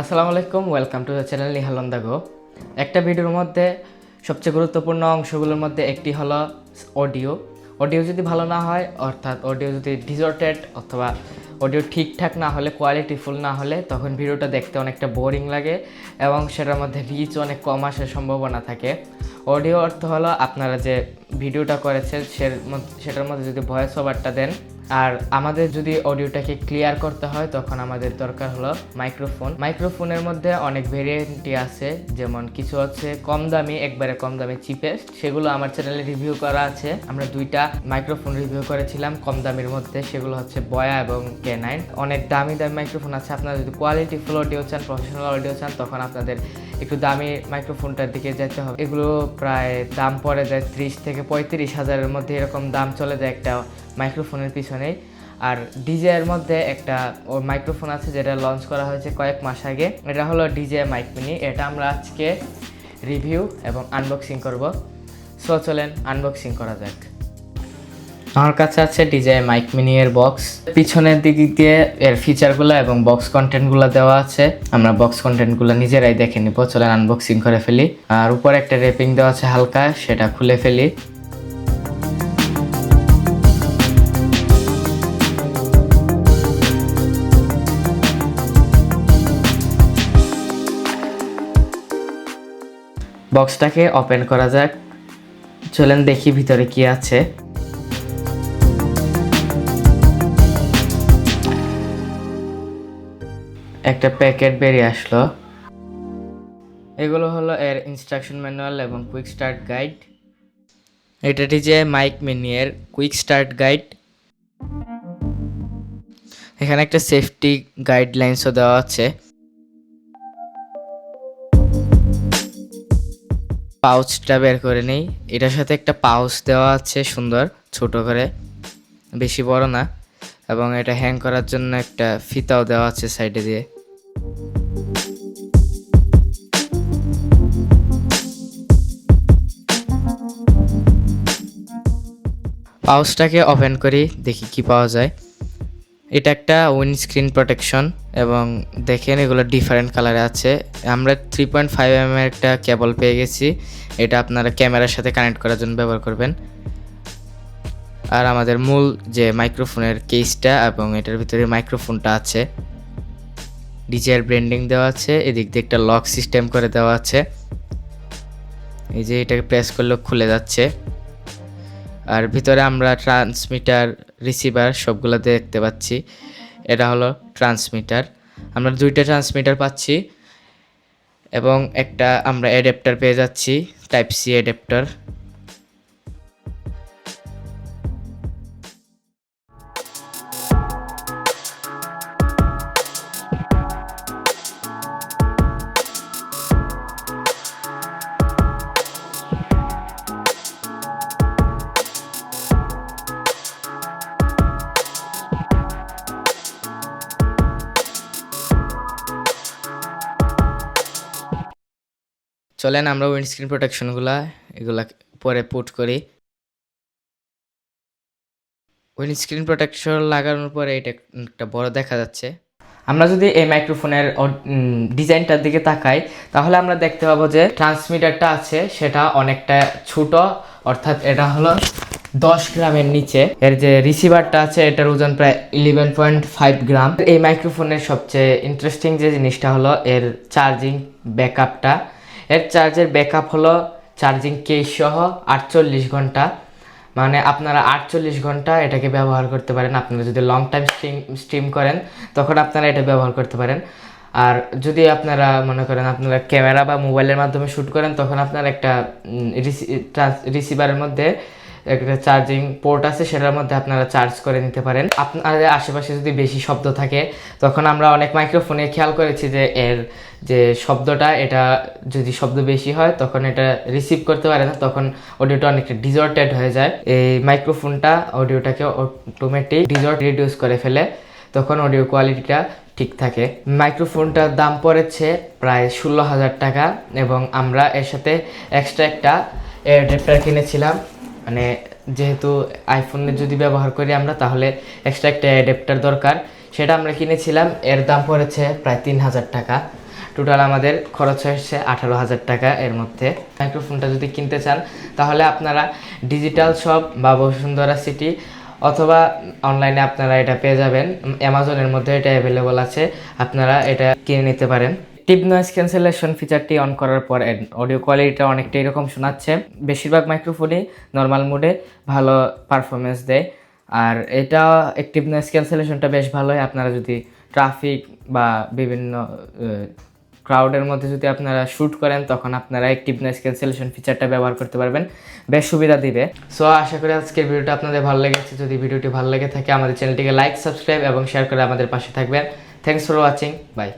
আসসালামু আলাইকুম welcome to the channel নিহালন্দা গো একটা ভিডিওর মধ্যে সবচেয়ে গুরুত্বপূর্ণ অংশগুলোর মধ্যে একটি হলো অডিও। অডিও যদি ভালো না হয়, অর্থাৎ অডিও যদি ডিজর্টেড অথবা অডিও ঠিকঠাক না হলে কোয়ালিটিফুল না হলে, তখন ভিডিওটা দেখতে অনেকটা বোরিং লাগে এবং সেটার মধ্যে রিচ অনেক কম আসার সম্ভাবনা থাকে। অডিও অর্থ হলো আপনারা যে ভিডিওটা করেছেন সেটার মধ্যে যদি ভয়েস ওভারটা দেন আর আমাদের যদি অডিওটাকে ক্লিয়ার করতে হয়, তখন আমাদের দরকার হলো মাইক্রোফোন। মাইক্রোফোনের মধ্যে অনেক ভেরিয়েন্টই আছে, যেমন কিছু হচ্ছে কম দামি, একবারে কম দামি চিপেস্ট সেগুলো আমার চ্যানেলে রিভিউ করা আছে। আমরা দুইটা মাইক্রোফোন রিভিউ করেছিলাম কম দামির মধ্যে, সেগুলো হচ্ছে বয়া এবং কে নাইন অনেক দামি দামি মাইক্রোফোন আছে। আপনারা যদি কোয়ালিটি ফুল অডিও চান প্রফেশনাল অডিও চান, তখন আপনাদের একটু দামি মাইক্রোফোনটার দিকে যেতে হবে। এগুলো প্রায় দাম পড়ে যায় ত্রিশ থেকে পঁয়ত্রিশ হাজারের মধ্যে এরকম দাম চলে যায় একটা মাইক্রোফোনের পিছনেই। আর ডিজে এর মধ্যে একটা ওর মাইক্রোফোন আছে যেটা লঞ্চ করা হয়েছে কয়েক মাস আগে। এটা হলো ডিজে মাইক মিনি এটা আমরা আজকে রিভিউ এবং আনবক্সিং করব। সো চলেন আনবক্সিং করা যাক। আমার কাছে আছে ডিজে মাইক মিনি এর বক্স পিছনের দিক দিয়ে এর ফিচারগুলো এবং বক্স কন্টেন্টগুলো দেওয়া আছে। আমরা বক্স কন্টেন্টগুলো নিজেরাই দেখে নিব। চলেন আনবক্সিং করে ফেলি। আর উপরে একটা রেপিং দেওয়া আছে হালকা। সেটা খুলে ফেলি। বক্সটাকে ওপেন করা যাক। চলেন দেখি ভিতরে কি আছে। একটা প্যাকেট বেরিয়ে আসলো। এগুলো হলো এর ইনস্ট্রাকশন ম্যানুয়াল এবং কুইক স্টার্ট গাইড এটা যে মাইক মিনি এর কুইক স্টার্ট গাইড এখানে একটা সেফটি গাইডলাইন্সও দেওয়া আছে। পাউচটা বের করে নেই। এটার সাথে একটা পাউচ দেওয়া আছে সুন্দর, ছোট করে, বেশি বড় না। এবং এটা হ্যাং করার জন্য একটা ফিতাও দেওয়া আছে সাইডে দিয়ে। পাউচটাকে ওপেন করি, দেখি কি পাওয়া যায়। এটা একটা উইন্ডস্ক্রিন প্রোটেকশন এবং দেখেন এগুলো ডিফারেন্ট কালারে আছে। আমরা থ্রি পয়েন্ট ফাইভ এম এর একটা কেবল পেয়ে গেছি। এটা আপনারা ক্যামেরার সাথে কানেক্ট করার জন্য ব্যবহার করবেন। আর আমাদের মূল যে মাইক্রোফোনের কেসটা এবং এটার ভিতরে মাইক্রোফোনটা আছে। ডিজের ব্র্যান্ডিং দেওয়া আছে, এদিক দিয়ে একটা লক সিস্টেম করে দেওয়া আছে। এই যে এটাকে প্রেস করলে খুলে যাচ্ছে। আর ভিতরে আমরা ট্রান্সমিটার রিসিভার সবগুলো দেখতে পাচ্ছি। এটা হলো ট্রান্সমিটার আমরা দুইটা ট্রান্সমিটার পাচ্ছি এবং একটা আমরা অ্যাডাপ্টার পেয়ে যাচ্ছি টাইপ সি অ্যাডাপ্টার চলেন আমরা উইন্ডস্ক্রিন প্রোটেকশনগুলো এগুলা পরে পুট করি। উইন্ডস্ক্রিন প্রোটেকশন লাগানোর পরে এটা একটা বড় দেখা যাচ্ছে। আমরা যদি এই মাইক্রোফোনের ডিজাইনটার দিকে তাকাই, তাহলে আমরা দেখতে পাবো যে ট্রান্সমিটারটা আছে, সেটা অনেকটা ছোট, অর্থাৎ এটা হলো দশ গ্রামের নিচে। এর যে রিসিভারটা আছে, এটার ওজন প্রায় ইলেভেন পয়েন্ট ফাইভ গ্রাম এই মাইক্রোফোনের সবচেয়ে ইন্টারেস্টিং যে জিনিসটা হলো এর চার্জিং ব্যাকআপটা এর চার্জের ব্যাকআপ হলো চার্জিং কেস সহ আটচল্লিশ ঘণ্টা। মানে আপনারা আটচল্লিশ ঘণ্টা এটাকে ব্যবহার করতে পারেন। আপনারা যদি লং টাইম স্ট্রিম স্ট্রিম করেন, তখন আপনারা এটা ব্যবহার করতে পারেন। আর যদি আপনারা মনে করেন আপনারা ক্যামেরা বা মোবাইলের মাধ্যমে শ্যুট করেন, তখন আপনারা একটা রিসিভারের মধ্যে একটা চার্জিং পোর্ট আছে, সেটার মধ্যে আপনারা চার্জ করে নিতে পারেন। আপনাদের আশেপাশে যদি বেশি শব্দ থাকে, তখন আমরা অনেক মাইক্রোফোনে খেয়াল করেছি যে এর যে শব্দটা, এটা যদি শব্দ বেশি হয়, তখন এটা রিসিভ করতে পারে না, তখন অডিওটা অনেকটা ডিজর্টেড হয়ে যায়। এই মাইক্রোফোনটা অডিওটাকে অটোমেটিক ডিজর্ট রিডিউস করে ফেলে, তখন অডিও কোয়ালিটিটা ঠিক থাকে। মাইক্রোফোনটার দাম পড়েছে প্রায় ষোলো হাজার টাকা, এবং আমরা এর সাথে এক্সট্রা একটা এয়ার অ্যাডাপ্টার কিনেছিলাম। মানে যেহেতু আইফোনে যদি ব্যবহার করি আমরা, তাহলে এক্সট্রা একটা অ্যাডাপ্টার দরকার। সেটা আমরা কিনেছিলাম, এর দাম পড়েছে প্রায় তিন হাজার টাকা। টোটাল আমাদের খরচ হয়েছে আঠারো হাজার টাকা এর মধ্যে। মাইক্রোফোনটা যদি কিনতে চান, তাহলে আপনারা ডিজিটাল শপ বা বসুন্ধরা সিটি অথবা অনলাইনে আপনারা এটা পেয়ে যাবেন। অ্যামাজনের মধ্যে এটা অ্যাভেলেবল আছে। আপনারা এটা কিনে নিতে পারেন। টিপ নয়েজ ক্যান্সেলেশন ফিচারটি অন করার পর অডিও কোয়ালিটিটা অনেকটা এরকম শোনাচ্ছে। বেশিরভাগ মাইক্রোফোনই নর্মাল মোডে ভালো পারফরমেন্স দেয়। আর এটা অ্যাক্টিভ নয়েজ ক্যান্সেলেশনটা বেশ ভালোই। আপনারা যদি ট্রাফিক বা বিভিন্ন ক্রাউডের মধ্যে যদি আপনারা শ্যুট করেন, তখন আপনারা অ্যাক্টিভ নয়েজ ক্যান্সেলেশন ফিচারটা ব্যবহার করতে পারবেন। বেশ সুবিধা দিবে। সো, আশা করি আজকের ভিডিওটা আপনাদের ভালো লেগেছে। যদি ভিডিওটি ভালো লেগে থাকে, আমাদের চ্যানেলটিকে লাইক, সাবস্ক্রাইব এবং শেয়ার করে আমাদের পাশে থাকবেন। Thanks for watching. বাই।